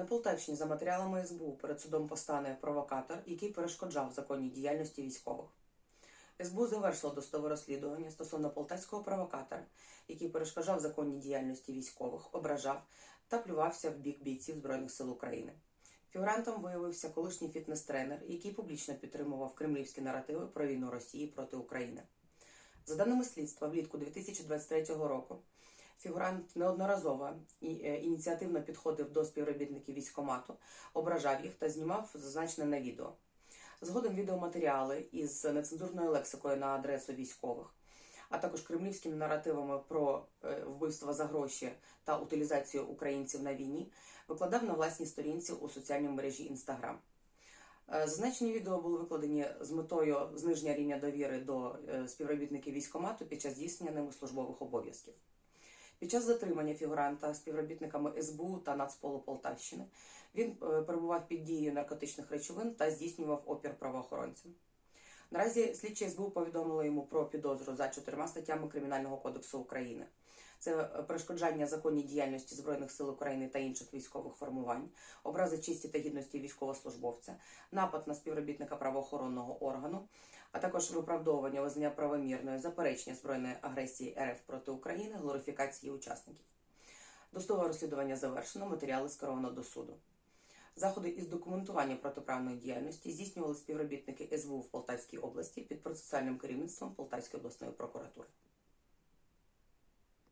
На Полтавщині за матеріалами СБУ перед судом постане провокатор, який перешкоджав законній діяльності військових. СБУ завершило досудове розслідування стосовно полтавського провокатора, який перешкоджав законній діяльності військових, ображав та плювався в бік бійців Збройних сил України. Фігурантом виявився колишній фітнес-тренер, який публічно підтримував кремлівські наративи про війну Росії проти України. За даними слідства, влітку 2023 року фігурант неодноразово і- е, ініціативно підходив до співробітників військомату, ображав їх та знімав зазначене на відео. Згодом відеоматеріали із нецензурною лексикою на адресу військових, а також кремлівськими наративами про е, вбивства за гроші та утилізацію українців на війні викладав на власній сторінці у соціальній мережі Instagram. Е, Зазначені відео були викладені з метою зниження рівня довіри до співробітників військомату під час здійснення ними службових обов'язків. Під час затримання фігуранта співробітниками СБУ та Нацполу Полтавщини він е, перебував під дією наркотичних речовин та здійснював опір правоохоронцям. Наразі слідчі СБУ повідомили йому про підозру за чотирма статтями Кримінального кодексу України. Це е, перешкоджання законній діяльності Збройних сил України та інших військових формувань, образи честі та гідності військовослужбовця, напад на співробітника правоохоронного органу, а також виправдовування визнання правомірної заперечення збройної агресії РФ проти України, глорифікації учасників. Досудове розслідування завершено, матеріали скеровано до суду. Заходи із документування протиправної діяльності здійснювали співробітники СБУ в Полтавській області під процесуальним керівництвом Полтавської обласної прокуратури.